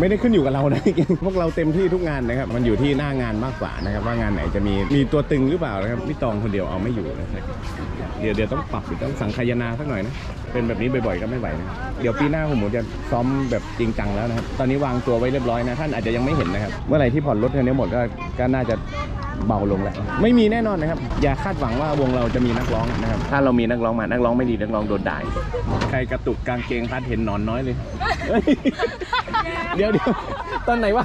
ไม่ได้ขึ้นอยู่กับเรานะพวกเราเต็มที่ทุกงานนะครับ มันอยู่ที่หน้างานมากกว่านะครับ ว่างานไหนจะมีมีตัวตึงหรือเปล่านะครับพี่ตองคนเดียวเอาไม่อยู่นะครับเดี๋ยวเดี๋ยวต้องปรับหรือต้องสังคายนาสักหน่อยนะเป็นแบบนี้บ่อยๆก็ไม่ไหวนะเดี๋ยวปีหน้าผมจะซ้อมแบบจริงจังแล้วนะครับ ตอนนี้วางตัวไว้เรียบร้อยนะท่านอาจจะยังไม่เห็นนะครับ เมื่อไหร่ที่ผ่อนรถคันนี้หมดก็ก็น่าจะเบาลงแล้วไม่มีแน่นอนนะครับ อย่าคาดหวังว่าวงเราจะมีนักร้องนะครับ ถ้าเรามีนักร้องมานักร้องไม่ดีนักร้องโดนด่าอีกใครกระตุกกางเกงพัดเห็นหนอนน้อยเลย เดี๋ยวเดี๋ยวตอนไหนวะ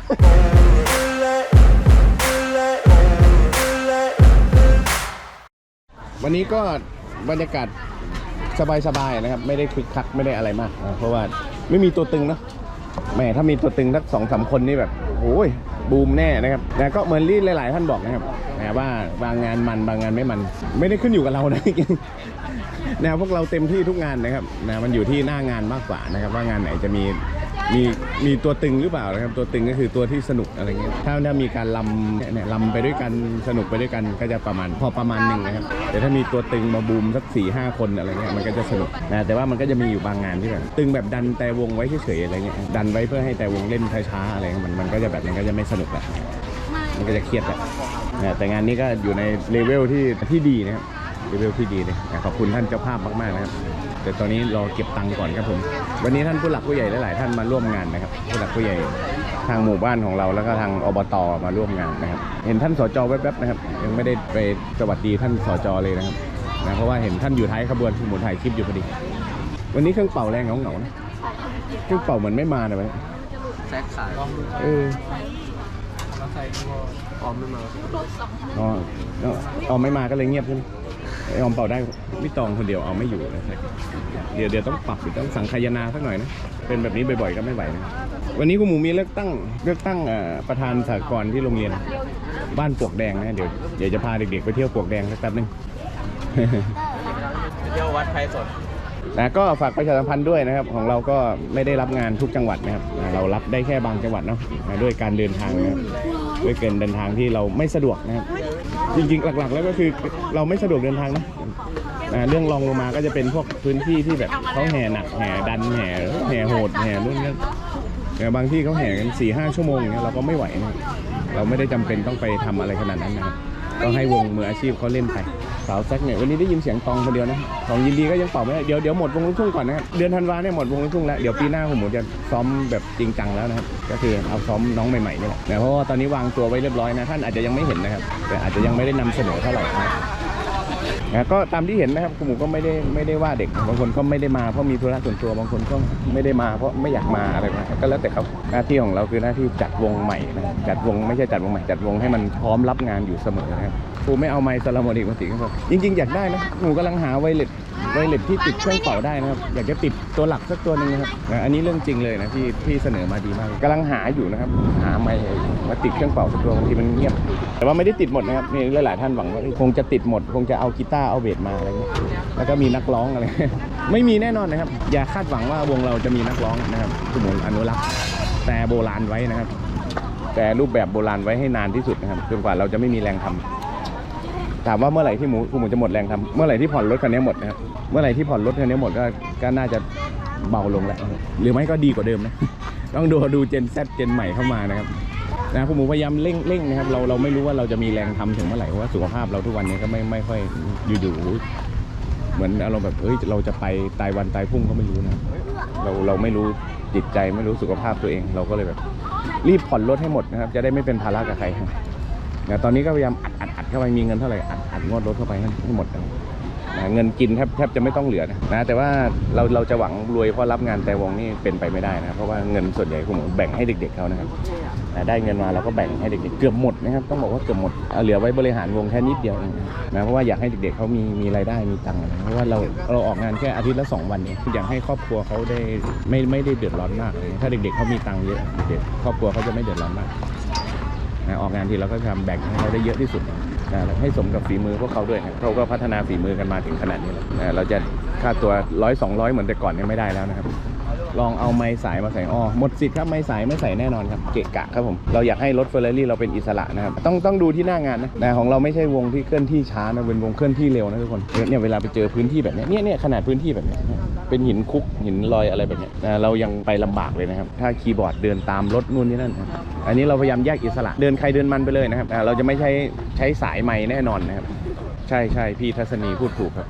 วันนี้ก็บรรยากาศสบายๆนะครับ ไม่ได้คึกคักไม่ได้อะไรมากนะเพราะว่าไม่มีตัวตึงเนอะแหมถ้ามีตัวตึงสักสองสามคนนี่แบบโอ้ยบูมแน่นะครับแต่ก็เหมือนที่หลาย ๆ ท่านบอกนะครับนะว่าบางงานมันบางงานไม่มัน ไม่ได้ขึ้นอยู่กับเรานะแนวพวกเราเต็มที่ทุกงานนะครับนะมันอยู่ที่หน้างานมากกว่านะครับ ว่างานไหนจะมี มีมีตัวตึงหรือเปล่านะครับ ตัวตึงก็คือตัวที่สนุกอะไรเงี้ยถ้าถ้ามีการลำเนี่ยลำไปด้วยกันสนุกไปด้วยกันก็จะประมาณพอประมาณหนึ่งนะครับ แต่ถ้ามีตัวตึงมาบูมสักสี่ห้าคนอะไรเงี้ยมันก็จะสนุกนะแต่ว่ามันก็จะมีอยู่บางงานที่แบบตึงแบบดันแต่วงไว้เฉยๆอะไรเงี้ยดันไว้เพื่อให้แต่วงเล่นช้าๆอะไรเงี้ยมันมันก็จะแบบมันก็จะไม่สนุกแหละมันก็จะเครียดแหละนะแต่งานนี้ก็อยู่ในเลเวลที่ที่ดีนะครับ รีวิวที่ดีเลยขอบคุณท่านเจ้าภาพมากๆนะครับแต่ตอนนี้รอเก็บตังค์ก่อนครับผม วันนี้ท่านผู้หลักผู้ใหญ่หลาย ๆ ท่านมาร่วมงานนะครับ ผู้หลักผู้ใหญ่ทางหมู่บ้านของเราแล้วก็ทางอบตมาร่วมงานนะครับ เห็นท่านสจแวบๆนะครับ ยังไม่ได้ไปสวัสดีท่านสจเลยนะครับนะเพราะว่าเห็นท่านอยู่ท้ายขบวนหมุนถ่ายคลิปอยู่พอดี วันนี้เครื่องเป่าแรงเหงาๆนะเครื่องเป่าเหมือนไม่มานะวันนี้แซกขายเออแล้วใส่ตัวออมไม่มาอ๋อเอาไม่มาก็เลยเงียบใช่ไหม ไอออมเป่าได้พี่ตองคนเดียวเอาไม่อยู่นะครับเดี๋ยวเดี๋ยวต้องปรับหรือต้องสังคายนาสักหน่อยนะ เป็นแบบนี้บ่อยๆก็ไม่ไหวนะวันนี้คุณหมูมีเลือกตั้งเลือกตั้งเอ่อประธานสากลที่โรงเรียน บ้านปลวกแดงนะเดี๋ยวเดี๋ยวจะพาเด็กๆไปเที่ยวปลวกแดงสักแป๊บนึงเที่ยววัดไทยสดนะก็ฝากประชาสัมพันธ์ด้วยนะครับ ของเราก็ไม่ได้รับงานทุกจังหวัดนะครับอ่าเรารับได้แค่บางจังหวัดเนาะอ่าด้วยการเดินทางนะครับด้วยเกินเดินทางที่เราไม่สะดวกนะครับ จริงๆ หลักๆ แล้วก็คือเราไม่สะดวกเดินทางนะอ่าเรื่องรองลงมาก็จะเป็นพวกพื้นที่ที่แบบเขาแห่หนักแห่ดันแห่แห่โหดแห่รุ่นนี้แต่บางที่เขาแห่กันสี่ห้าชั่วโมงอย่างเงี้ยเราก็ไม่ไหวนะเราไม่ได้จำเป็นต้องไปทำอะไรขนาดนั้นนะครับก็ให้วงมืออาชีพเขาเล่นไปาวแซกเนี่ยวันนี้ได้ยินเสียงตองคนเดียวนะของยินดีก็ยังเป่าไม่ได้เดี๋ยวเดี๋ยวหมดวงลูกทุ่งก่อนนะครับเดือนธันวาเนี่ยหมดวงลูกทุ่งแล้วเดี๋ยวปีหน้าผมผมจะซ้อมแบบจริงจังแล้วนะครับก็คือเอาซ้อมน้องใหม่ๆนี่แหละนะเพราะว่าตอนนี้วางตัวไว้เรียบร้อยนะท่านอาจจะยังไม่เห็นนะครับแต่อาจจะยังไม่ได้นำเสนอเท่าไหร่ นะก็ตามที่เห็นนะครับคุณหมูก็ไม่ได้ไม่ได้ว่าเด็กบางคนก็ไม่ได้มาเพราะมีธุระส่วนตัวบางคนก็ไม่ได้มาเพราะไม่อยากมาอะไรมาก็แล้วแต่เขาหน้าที่ของเราคือหน้าที่จัดวงใหม่นะจัดวงไม่ใช่จัดวงใหม่จัดวงให้มันพร้อมรับงานอยู่เสมอนะครับครูไม่เอาไมค์สลาโมนิกมาติครับจริงๆอยากได้นะหนูกำลังหาไวเลส ไวเลสที่ติดเครื่องเป่าได้นะครับ อยากจะติดตัวหลักสักตัวหนึ่งนะครับอันนี้เรื่องจริงเลยนะที่ที่เสนอมาดีมากกำลังหาอยู่นะครับ หาไมค์มาติดเครื่องเป่าสักตัวบางทีมันเงียบ แต่ว่าไม่ได้ติดหมดนะครับมีหลายๆท่านหวังว่าคงจะติดหมด คงจะเอากีตาร์เอาเบสมาอะไรเงี้ยแล้วก็มีนักร้องอะไรไม่มีแน่นอนนะครับ อย่าคาดหวังว่าวงเราจะมีนักร้องนะครับคุณหมูอนุรักษ์แต่โบราณไว้นะครับ แต่รูปแบบโบราณไว้ให้นานที่สุดนะครับจนกว่าเราจะไม่มีแรงทำ ถามว่าเมื่อไหร่ที่หมูคุณหมูจะหมดแรงทำเมื่อไหร่ที่ผ่อนรถคันนี้หมดนะครับ เมื่อไหร่ที่ผ่อนรถคันนี้หมดก็ก็น่าจะเบาลงแหล้วหรือไม่ก็ดีกว่าเดิมนะ ต้องดูดูเจนแซเจนใหม่เข้ามานะครับนะคุณหมูพยายามเร่งเร่งนะครับเราเราไม่รู้ว่าเราจะมีแรงทำถึงเมื่อไหร่เพราะว่าสุขภาพเราทุกวันนี้ก็ไม่ไม่ค่อยอยู่ๆเหมือนอารมณ์แบบเฮ้ยเราจะไปตายวันตายพรุ่งก็ไม่รู้นะเราเราไม่รู้จิตใจไม่รู้สุขภาพตัวเอง เราก็เลยแบบ รีบผ่อนรถให้หมดนะครับ จะได้ไม่เป็นภาระกับใคร นะตอนนี้ก็พยายามอัดอัดอัดเข้าไปมีเงินเท่าไหร่อัดอัดงวดรถเข้าไปให้หมดนะเงินกินแทบแทบจะไม่ต้องเหลือนะนะแต่ว่าเราเราจะหวังรวยเพราะรับงานแต่วงนี่เป็นไปไม่ได้นะเพราะว่าเงินส่วนใหญ่คุณหมูแบ่งให้เด็ก ๆเขานะครับได้เงินมาเราก็แบ่งให้เด็กๆเกือบหมดนะครับต้องบอกว่าเกือบหมดเหลือไว้บริหารวงแค่นิดเดียวนะเพราะว่าอยากให้เด็กๆเขามีมีรายได้มีตังค์นะเพราะว่าเราเราออกงานแค่อาทิตย์ละสองวันเองอยากให้ครอบครัวเขาได้ไม่ไม่ได้เดือดร้อนมากเลยถ้าเด็กๆเขามีตังค์เยอะเด็กครอบครัวเขาจะไม่เดือดร้อนมาก นะออกงานทีเราก็ทำแบ่งให้เขาได้เยอะที่สุดนะให้สมกับฝีมือพวกเขาด้วยนะเขาก็พัฒนาฝีมือกันมาถึงขนาดนี้แล้วนะเราจะค่าตัวร้อยสองร้อยเหมือนแต่ก่อนเนี่ยไม่ได้แล้วนะครับ ลองเอาไม้สายมาใส่อ้อหมดสิทธิ์ครับไม้สายไม่ใส่แน่นอนครับเกะกะครับผมเราอยากให้รถเฟอร์รารี่เราเป็นอิสระนะครับต้องต้องดูที่หน้างานนะแต่ของเราไม่ใช่วงที่เคลื่อนที่ช้านะเป็นวงเคลื่อนที่เร็วนะทุกคนเนี่ยเวลาไปเจอพื้นที่แบบนี้เนี่ยเนี่ยขนาดพื้นที่แบบนี้เป็นหินคุกหินลอยอะไรแบบนี้นะเรายังไปลำบากเลยนะครับ ถ้าคีย์บอร์ดเดินตามรถนู่นนี่นั่นนะอันนี้เราพยายามแยกอิสระเดินใครเดินมันไปเลยนะครับเราจะไม่ใช้ใช้สายไม้แน่นอนนะครับใช่ใช่พี่ทัศนีพูดถูกครับ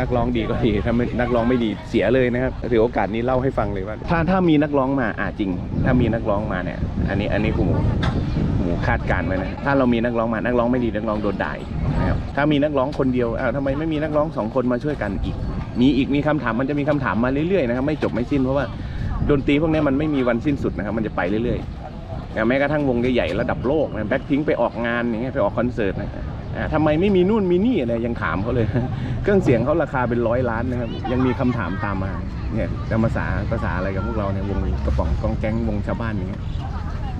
นักร้องดีก็ดีถ้าไม่นักร้องไม่ดีเสียเลยนะครับถือโอกาสนี้เล่าให้ฟังเลยว่า ถ้าถ้ามีนักร้องมาอ่าจริง ถ้ามีนักร้องมาเนี่ย อันนี้อันนี้คุณหมูหมูคาดการณ์ไว้นะถ้าเรามีนักร้องมานักร้องไม่ดีนักร้องโดนด่านะครับถ้ามีนักร้องคนเดียวอ้าวทำไมไม่มีนักร้องสองคนมาช่วยกันอีก มีอีกมีคำถามมันจะมีคำถามมาเรื่อยๆนะครับไม่จบไม่สิ้นเพราะว่าดนตรีพวกนี้มันไม่มีวันสิ้นสุดนะครับมันจะไปเรื่อยๆแม้กระทั่งวงใหญ่ๆระดับโลกนะแบ็คพิงไปออกงานอย่างเงี้ยไปออกคอนเสิร์ตนะ ทำไมไม่มีนู่นมีนี่อะไรยังถามเขาเลย เครื่องเสียงเขาราคาเป็นร้อยล้านนะครับ ยังมีคำถามตามมาเนี่ยจะภาษาภาษาอะไรกับพวกเราเนี่ยวงกระป๋องกองแก๊งวงชาวบ้านอย่างเงี้ย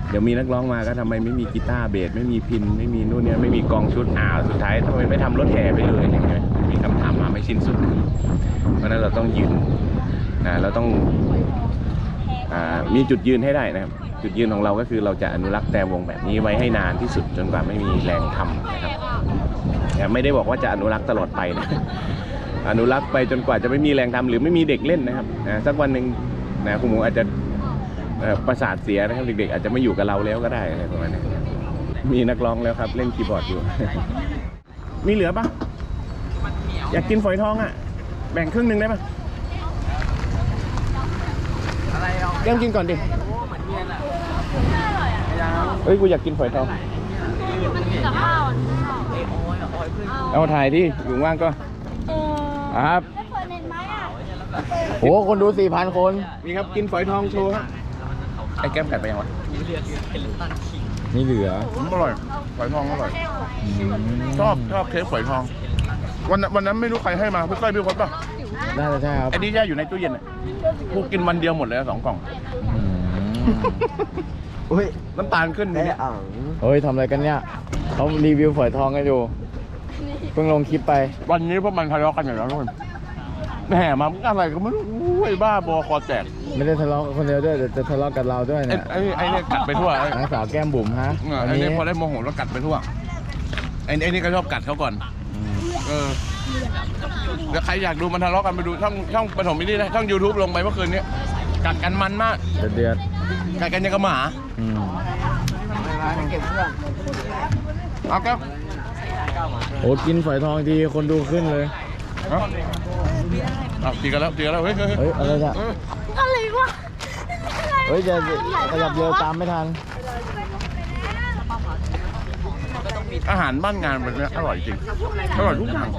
เดี๋ยวมีนักร้องมาก็ทำไมไม่มีกีตาร์เบสไม่มีพินไม่มีนู่นเนี่ยไม่มีกองชุดอ่าสุดท้ายทำไมไม่ทำรถแห่ไปเลยอย่างเงี้ยมีคำถามมาไม่สิ้นสุด เพราะนั้นเราต้องยืนนะเราต้องอมีจุดยืนให้ได้นะครับจุดยืนของเราก็คือเราจะอนุรักษ์แต่วงแบบนี้ไว้ให้นานที่สุดจนกว่าไม่มีแรงทำนะครับ แต่ไม่ได้บอกว่าจะอนุรักษ์ตลอดไปนะอนุรักษ์ไปจนกว่าจะไม่มีแรงทำหรือไม่มีเด็กเล่นนะครับนะสักวันหนึ่งนะคุณหมูอาจจะประสาทเสียนะครับเด็กๆอาจจะไม่อยู่กับเราแล้วก็ได้อะไรประมาณนี้มีนักร้องแล้วครับ เล่นคีย์บอร์ดอยู่ มีเหลือปะอยากกินฝอยทองอะ แบ่งครึ่งหนึ่งได้ปะอะไรเอาเริ่มกินก่อนดิเฮ้ยกูอยากกินฝอยทองกับข้าว เอ้ยโอ้ยโอ้ยเพื่อนเอาถ่ายที่อยู่ว่างก็เออครับได้เปิดเน็ตไหมอะโอ้คนดูสี่พันคนมีครับกินฝอยทองโชว์ครับไอ้แก้มกัดไปยังวะเรียกเป็นตันขิงนี่เหลืออร่อยฝอยทองอร่อยชอบชอบเค้กฝอยทอง วันนั้นวันนั้นไม่รู้ใครให้มาพี่ก้อยพี่พศป่ะน่าจะใช่ครับไอ้นี่แช่อยู่ในตู้เย็นอะกูกินวันเดียวหมดเลยนะสองกล่องอุ้ยน้ำตาลขึ้นนี่เนี่ยเฮ้ยทำอะไรกันเนี่ยเขารีวิวฝอยทองกันอยู่ เพิ่งลงคลิปไป วันนี้พวกมันทะเลาะกันอย่างนั้นทุกคนแหมมาอะไรก็ไม่รู้อุ้ยบ้าบอคอแตกไม่ได้ทะเลาะกับคนเดียวด้วยแต่จะทะเลาะกับเราด้วยไอ้เนี่ยไอ้ไอ้เนี่ยกัดไปทั่วไอ้นางสาวแก้มบุ๋มฮะเออวันไอ้นี้เนี่ยพอได้โมโหแล้วกัดไปทั่วไอ้ไอ้นี่ก็ชอบกัดเขาก่อน เออแล้วใครอยากดูมันทะเลาะกันไปดูช่องช่องปฐมมินินะช่อง YouTube ลงไปเมื่อคืนนี้กัดกันมันมากเดือดเดือดกัดกันยังกับหมา อืมเก็บเครื่องเอาแก้ว โอ้กินฝอยทองทีคนดูขึ้นเลยเอาเอาตีกันแล้วตีกันแล้วเฮ้ยเฮ้ยเฮ้ยอะไรอะเอออะไรวะเฮ้ยจะขยับเร็วตามไม่ทัน อาหารบ้านงานแบบนี้อร่อยจริง อร่อยทุกอย่าง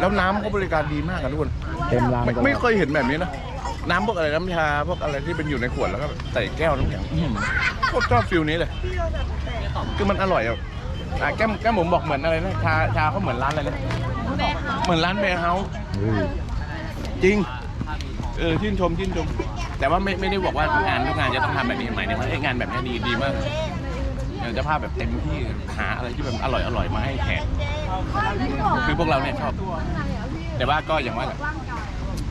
แล้วน้ำเขาบริการดีมากอะทุกคน เต็มรางไม่ตลอดไม่เคยเห็นแบบนี้นะ น้ำพวกอะไรน้ำชาพวกอะไรที่เป็นอยู่ในขวดแล้วก็ใส่แก้วน้ำแข็งอื้อหือโคตรชอบฟิลนี้เลย คือมันอร่อยอะ อะแก้มแก้มผมบอกเหมือนอะไรนะชาชาเขาเหมือนร้านอะไรนะเหมือนร้านแบร์เฮาส์เฮ้ยจริงเออชื่นชมชื่นชม แต่ว่าไม่ไม่ได้บอกว่างานทุกงานจะต้องทำแบบนี้หมายถึงว่าเอ้ยงานแบบนี้ดีดีมากเดี๋ยวจะภาพแบบเต็มที่หาอะไรที่แบบอร่อยอร่อยมาให้แขกคือพวกเราเนี่ยชอบ แต่ว่าก็อย่างว่าแหละ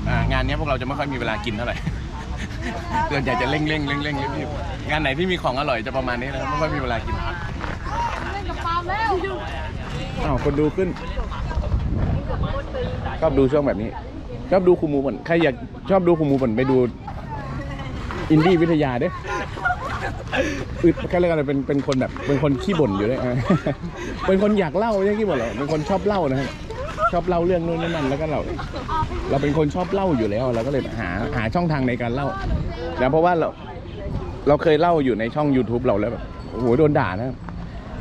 อ่างานเนี้ยพวกเราจะไม่ค่อยมีเวลากินเท่าไหร่ ส่วนใหญ่จะเร่งเร่งเร่งเร่งรีบๆงานไหนที่มีของอร่อยจะประมาณนี้นะครับไม่ค่อยมีเวลากินเล่นกับปาล์มแล้ว อ้าวคนดูขึ้นชอบดูช่วงแบบนี้ชอบดูคูมูบ่นใครอยากชอบดูคูมูบ่นไปดูอินดี้วิทยาเด้อึดแค่เรียกอะไรเป็นเป็นคนแบบเป็นคนขี้บ่นอยู่ด้วยเป็นคนอยากเล่าไม่ใช่ขี้บ่นหรอกเป็นคนชอบเล่านะครับชอบเล่าเรื่องนู้นนี่นั่นแล้วก็เราเราเป็นคนชอบเล่าอยู่แล้วเราก็เลยหาหาช่องทางในการเล่านะเพราะว่าเราเราเคยเล่าอยู่ในช่อง YouTube เราแล้วแบบโอ้โหโดนด่านะ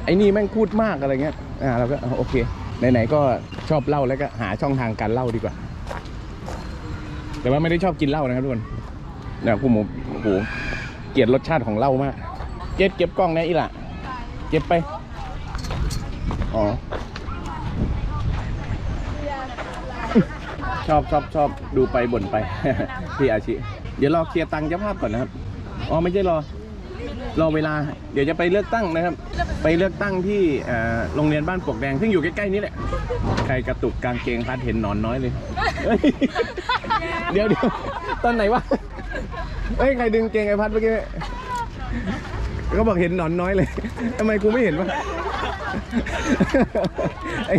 ไอ้นี่แม่งพูดมากอะไรเงี้ยอ่าเราก็โอเคไหนๆก็ชอบเล่าแล้วก็หาช่องทางการเล่าดีกว่า แต่ว่าไม่ได้ชอบกินเหล้านะครับทุกคนเนี่ยคุณหมูโอ้โหเกลียดรสชาติของเหล้ามาก เก็บเก็บกล้องนะอีหละเก็บไป อ๋อ ชอบชอบชอบดูไปบ่นไป พี่อาชิ เดี๋ยวรอเคลียร์ตังค์เจ้าภาพก่อนนะครับ อ๋อไม่ใช่รอ รอเวลาเดี๋ยวจะไปเลือกตั้งนะครับ ไปเลือกตั้งที่เอ่อโรงเรียนบ้านปลวกแดงซึ่งอยู่ใกล้ๆนี้แหละใครกระตุกกางเกงพัดเห็นหนอนน้อยเลยเฮ้ยเดี๋ยวเดี๋ยวตอนไหนวะเอ้ยใครดึงเกงไอพัดเมื่อกี้ก็บอกเห็นหนอนน้อยเลยทำไมกูไม่เห็นวะไอ้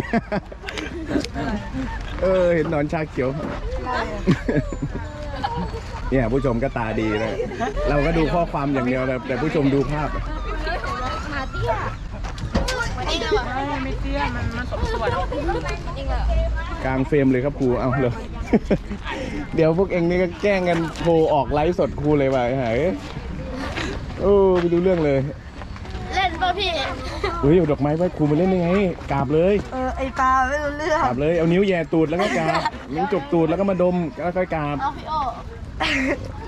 เออเห็นหนอนชาเขียว เนี่ยผู้ชมก็ตาดีนะเราก็ดูข้อความอย่างเดียวนะแต่ผู้ชมดูภาพมาเตี้ยจริงเหรอไม่เตี้ยมันมันสมส่วนจริงเหรอกลางเฟรมเลยครับครูเอาเลย เดี๋ยวพวกเองนี่ก็แกล้งกันโทรออกไลฟ์สดครูเลยว่ะไอ้หายโอ้ไม่ดูเรื่องเลยเล่นป่ะพี่เฮ้ยเอาดอกไม้ไว้ครูมาเล่นได้ไงกราบเลยเออไอปลาไม่รู้เรื่องกราบเลยเอานิ้วแหย่ตูดแล้วก็กราบนิ้วจกตูดแล้วก็มาดมแล้วค่อยกราบเอาพี่โอ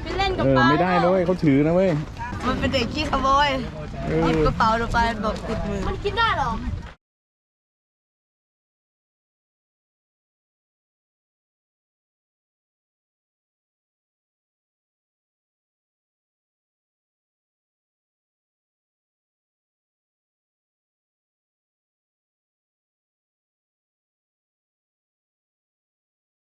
พี่เล่นกับเออปลาไม่ได้นะเว้ยเขาถือนะเว้ยมันเป็นเด็กขี้ขโมยเอหยิบอกระเป๋าหนูไปบอกติดมือ มันกินได้เหรอ